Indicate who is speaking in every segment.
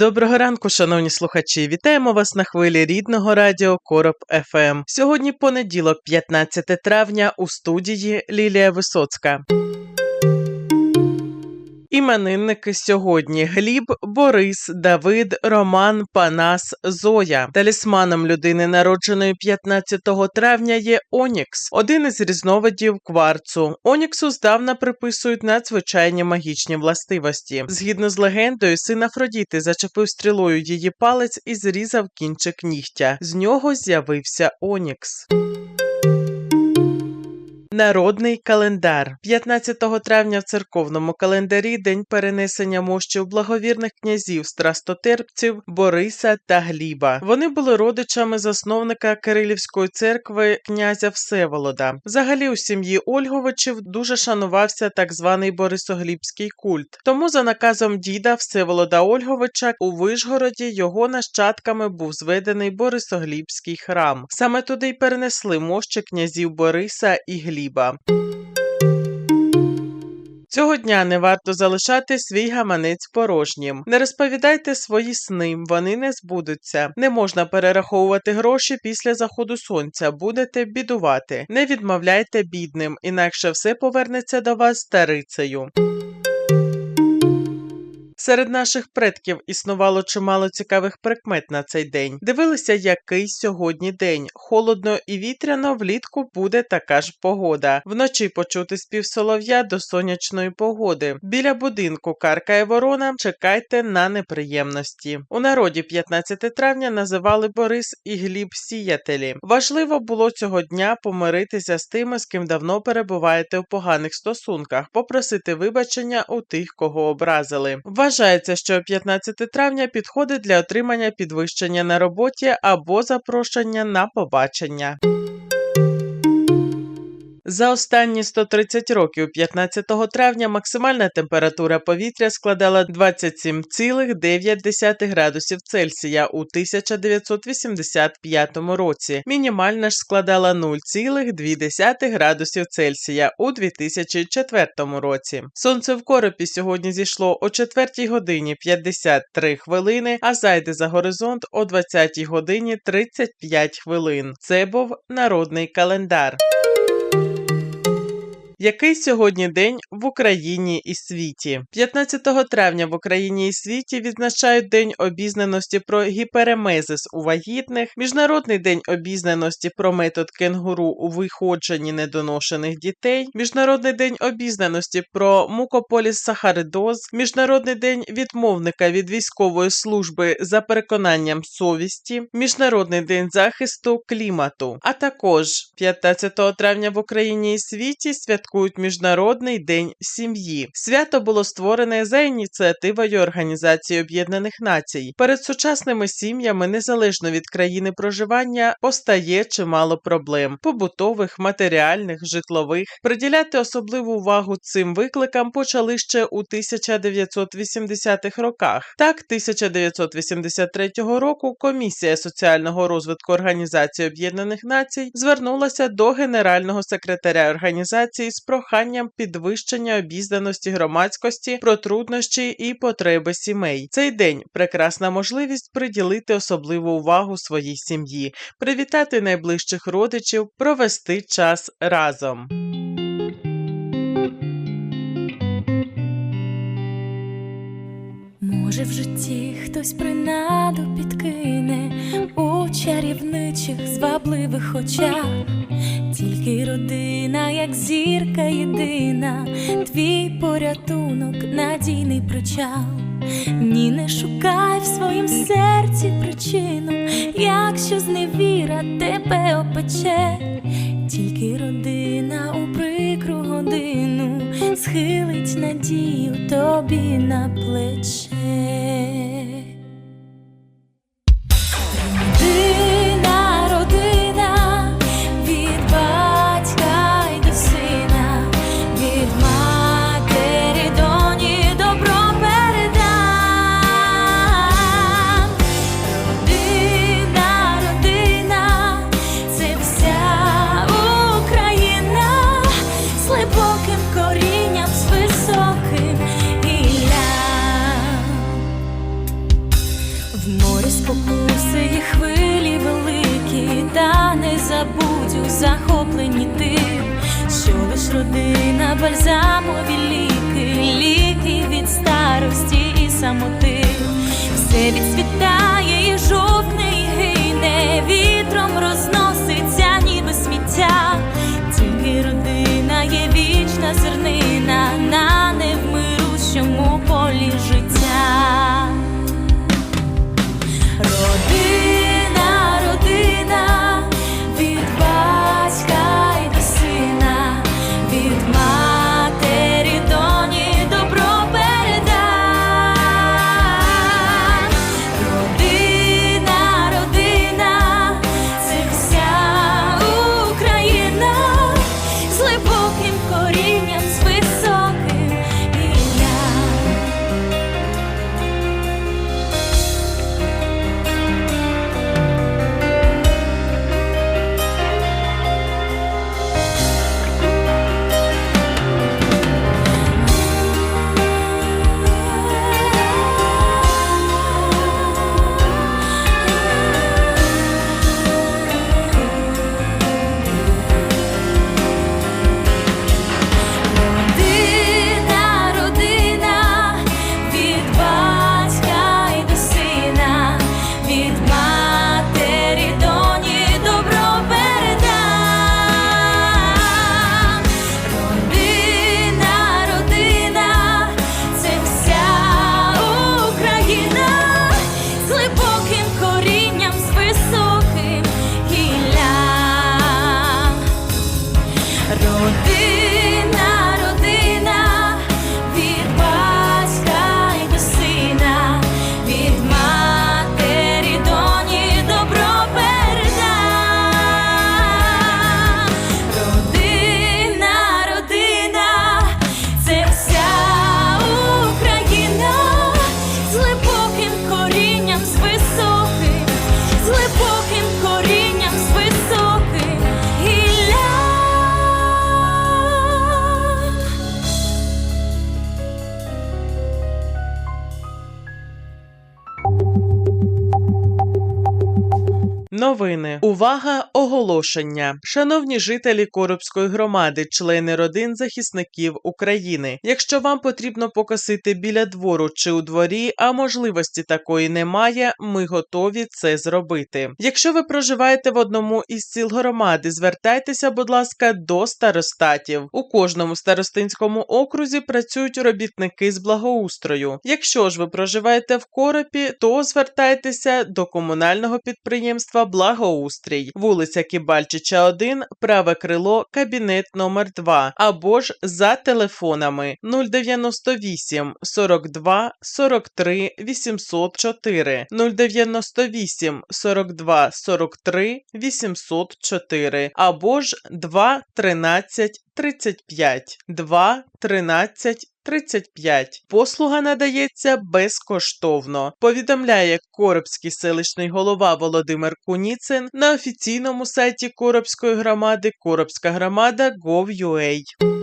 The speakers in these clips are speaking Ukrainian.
Speaker 1: Доброго ранку, шановні слухачі! Вітаємо вас на хвилі рідного радіо Короб ФМ. Сьогодні понеділок, 15 травня, у студії Лілія Висоцька. Іменинники сьогодні Гліб, Борис, Давид, Роман, Панас, Зоя. Талісманом людини, народженої 15 травня, є Онікс, один із різновидів кварцу. Оніксу здавна приписують надзвичайні магічні властивості. Згідно з легендою, син Афродіти зачепив стрілою її палець і зрізав кінчик нігтя. З нього з'явився Онікс. Народний календар 15 травня в церковному календарі день перенесення мощів благовірних князів страстотерпців Бориса та Гліба. Вони були родичами засновника Кирилівської церкви князя Всеволода. Взагалі у сім'ї Ольговичів дуже шанувався так званий Борисоглібський культ. Тому за наказом діда Всеволода Ольговича у Вишгороді його нащадками був зведений Борисоглібський храм. Саме туди й перенесли мощі князів Бориса і Гліба. Цього дня не варто залишати свій гаманець порожнім. Не розповідайте свої сни, вони не збудуться. Не можна перераховувати гроші після заходу сонця, будете бідувати. Не відмовляйте бідним, інакше все повернеться до вас старицею. Серед наших предків існувало чимало цікавих прикмет на цей день. Дивилися, який сьогодні день. Холодно і вітряно, влітку буде така ж погода. Вночі почути спів солов'я до сонячної погоди. Біля будинку каркає ворона. Чекайте на неприємності. У народі 15 травня називали Борис і Гліб сіятелі. Важливо було цього дня помиритися з тими, з ким давно перебуваєте у поганих стосунках, попросити вибачення у тих, кого образили. Вважається, що 15 травня підходить для отримання підвищення на роботі або запрошення на побачення. За останні 130 років 15 травня максимальна температура повітря складала 27,9 градусів Цельсія у 1985 році. Мінімальна ж складала 0,2 градусів Цельсія у 2004 році. Сонце в коропі сьогодні зійшло о 4 годині 53 хвилини, а зайде за горизонт о 20 годині 35 хвилин. Це був народний календар. Який сьогодні день в Україні і світі? 15 травня в Україні і світі відзначають День обізнаності про гіперемезис у вагітних, Міжнародний день обізнаності про метод кенгуру у виходженні недоношених дітей, Міжнародний день обізнаності про мукополіссахаридоз, Міжнародний день відмовника від військової служби за переконанням совісті, Міжнародний день захисту клімату. А також 15 травня в Україні і світі святкують Міжнародний день сім'ї. Свято було створене за ініціативою Організації Об'єднаних Націй. Перед сучасними сім'ями, незалежно від країни проживання, постає чимало проблем: побутових, матеріальних, житлових. Приділяти особливу увагу цим викликам почали ще у 1980-х роках. Так, 1983 року Комісія соціального розвитку Організації Об'єднаних Націй звернулася до генерального секретаря організації з проханням підвищення обізнаності громадськості про труднощі і потреби сімей. Цей день прекрасна можливість приділити особливу увагу своїй сім'ї, привітати найближчих родичів, провести час разом.
Speaker 2: Може, в житті хтось принаду підкине у чарівничих, звабливих очах, тільки родина, як зірка єдина, твій порятунок, надійний причал. Ні, не шукай в своїм серці причину, якщо зневіра тебе опече, тільки родина у прикру годину схилить надію тобі на плече. Захоплені тим, що лиш родина бальзамові ліки, ліки від старості і самоти. Все відцвітає і жовтне, і гине, вітром розноситься, ніби сміття. Тільки родина є вічна зернина
Speaker 1: Новини. Увага! Оголошення. Шановні жителі Коробської громади, члени родин захисників України. Якщо вам потрібно покосити біля двору чи у дворі, а можливості такої немає, ми готові це зробити. Якщо ви проживаєте в одному із сіл громади, звертайтеся, будь ласка, до старостатів. У кожному старостинському окрузі працюють робітники з благоустрою. Якщо ж ви проживаєте в Коропі, то звертайтеся до комунального підприємства Благоустрій, вулиця Кібальчича, 1, праве крило, кабінет номер 2 або ж за телефонами 098 42 43 804 098 42 43 804 або ж 2 13 35 2 13 35. Послуга надається безкоштовно. Повідомляє Коробський селищний голова Володимир Куніцин на офіційному сайті Коробської громади Коробська громада gov.ua.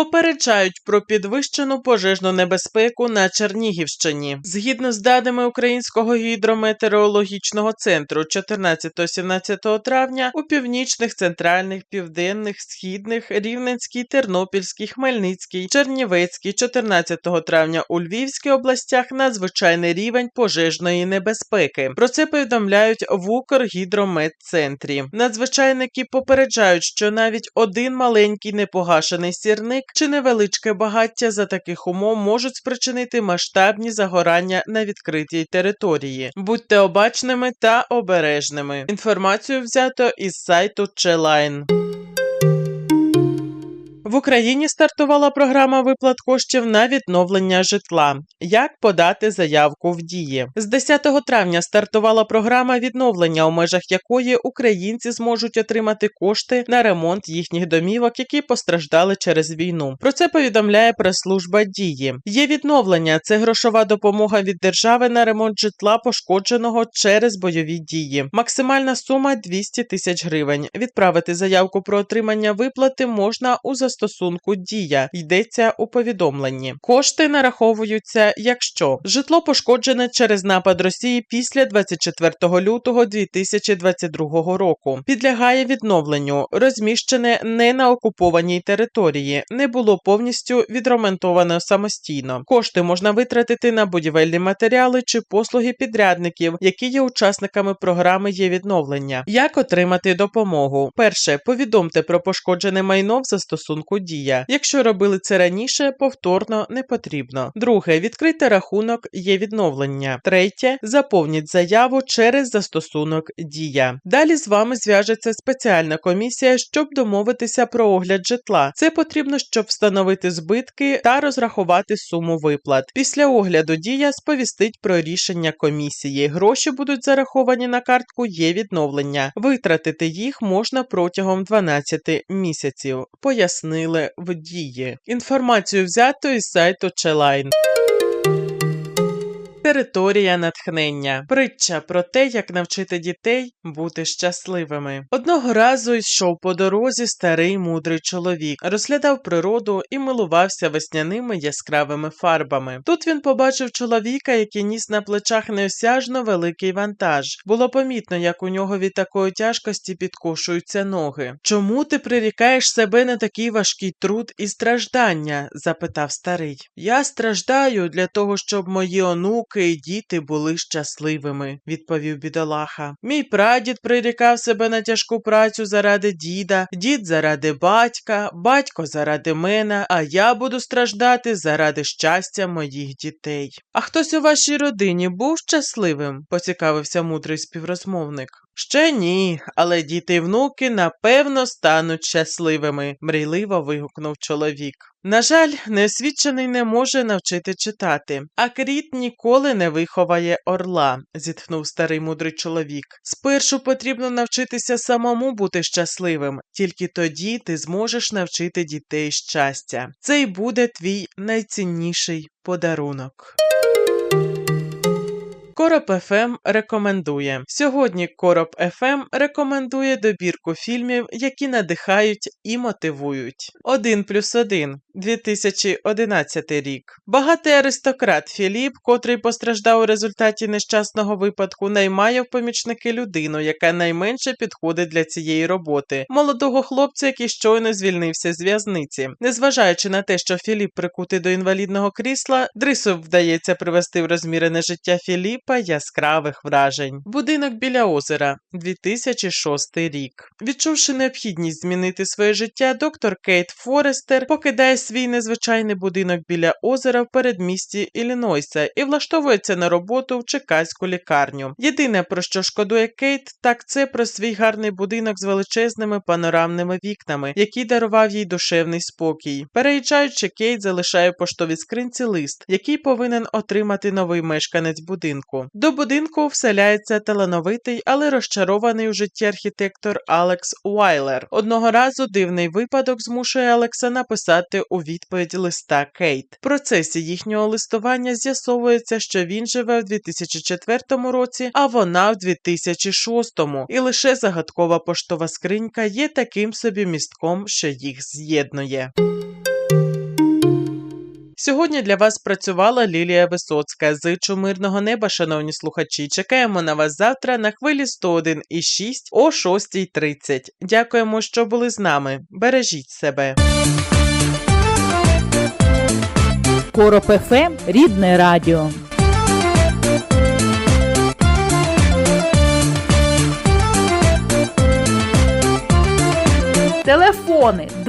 Speaker 1: Попереджають про підвищену пожежну небезпеку на Чернігівщині. Згідно з даними Українського гідрометеорологічного центру 14-17 травня у північних, центральних, південних, східних, Рівненській, Тернопільській, Хмельницькій, Чернівецькій, 14 травня у Львівській областях надзвичайний рівень пожежної небезпеки. Про це повідомляють в Укргідрометцентрі. Надзвичайники попереджають, що навіть один маленький непогашений сірник чи невеличке багаття за таких умов можуть спричинити масштабні загорання на відкритій території. Будьте обачними та обережними. Інформацію взято із сайту Челайн. В Україні стартувала програма виплат коштів на відновлення житла. Як подати заявку в дії? З 10 травня стартувала програма відновлення, у межах якої українці зможуть отримати кошти на ремонт їхніх домівок, які постраждали через війну. Про це повідомляє прес-служба дії. Є відновлення це грошова допомога від держави на ремонт житла, пошкодженого через бойові дії. Максимальна сума 200 тисяч гривень. Відправити заявку про отримання виплати можна у застосунку застосунку Дія. Йдеться у повідомленні. Кошти нараховуються, якщо житло пошкоджене через напад Росії після 24 лютого 2022 року, підлягає відновленню, розміщене не на окупованій території, не було повністю відремонтовано самостійно. Кошти можна витратити на будівельні матеріали чи послуги підрядників, які є учасниками програми є відновлення. Як отримати допомогу? Перше, повідомте про пошкоджене майно в застосунку Дія. Якщо робили це раніше, повторно не потрібно. Друге, відкрийте рахунок є відновлення. Третє, заповніть заяву через застосунок Дія. Далі з вами зв'яжеться спеціальна комісія, щоб домовитися про огляд житла. Це потрібно, щоб встановити збитки та розрахувати суму виплат. Після огляду Дія сповістить про рішення комісії. Гроші будуть зараховані на картку є відновлення. Витратити їх можна протягом 12 місяців. Пояснили в дії. Інформацію взято із сайту Челайн. Територія натхнення. Притча про те, як навчити дітей бути щасливими. Одного разу йшов по дорозі старий мудрий чоловік, розглядав природу і милувався весняними яскравими фарбами. Тут він побачив чоловіка, який ніс на плечах неосяжно великий вантаж. Було помітно, як у нього від такої тяжкості підкошуються ноги. Чому ти прирікаєш себе на такий важкий труд і страждання? запитав старий. Я страждаю для того, щоб мої онуки і діти були щасливими, відповів бідолаха. Мій прадід прирікав себе на тяжку працю заради діда, дід заради батька, батько заради мене, а я буду страждати заради щастя моїх дітей. А хтось у вашій родині був щасливим? поцікавився мудрий співрозмовник. Ще ні, але діти й внуки напевно стануть щасливими, мрійливо вигукнув чоловік. На жаль, неосвічений не може навчити читати, а кріт ніколи не виховає орла, зітхнув старий мудрий чоловік. Спершу потрібно навчитися самому бути щасливим, тільки тоді ти зможеш навчити дітей щастя. Це й буде твій найцінніший подарунок. Короб ФМ рекомендує. Сьогодні Короб ФМ рекомендує добірку фільмів, які надихають і мотивують. 1 плюс 1 2011 рік. Багатий аристократ Філіп, котрий постраждав у результаті нещасного випадку, наймає в помічники людину, яка найменше підходить для цієї роботи. Молодого хлопця, який щойно звільнився з в'язниці. Незважаючи на те, що Філіп прикутий до інвалідного крісла, Дрису вдається привести в розмірене життя Філіпа яскравих вражень. Будинок біля озера, 2006 рік. Відчувши необхідність змінити своє життя, доктор Кейт Форестер покидає свій незвичайний будинок біля озера в передмісті Іллінойса і влаштовується на роботу в чекаську лікарню. Єдине про що шкодує Кейт, так це про свій гарний будинок з величезними панорамними вікнами, який дарував їй душевний спокій. Переїжджаючи, Кейт залишає в поштовій скринці лист, який повинен отримати новий мешканець будинку. До будинку вселяється талановитий, але розчарований у житті архітектор Алекс Уайлер. Одного разу дивний випадок змушує Алекса написати у відповідь листа Кейт. В процесі їхнього листування з'ясовується, що він живе в 2004 році, а вона в 2006, і лише загадкова поштова скринька є таким собі містком, що їх з'єднує. Сьогодні для вас працювала Лілія Висоцька. Зичу мирного неба, шановні слухачі. Чекаємо на вас завтра на хвилі 101,6 о 6.30. Дякуємо, що були з нами. Бережіть себе.
Speaker 3: Короб ФМ – рідне радіо. Телефони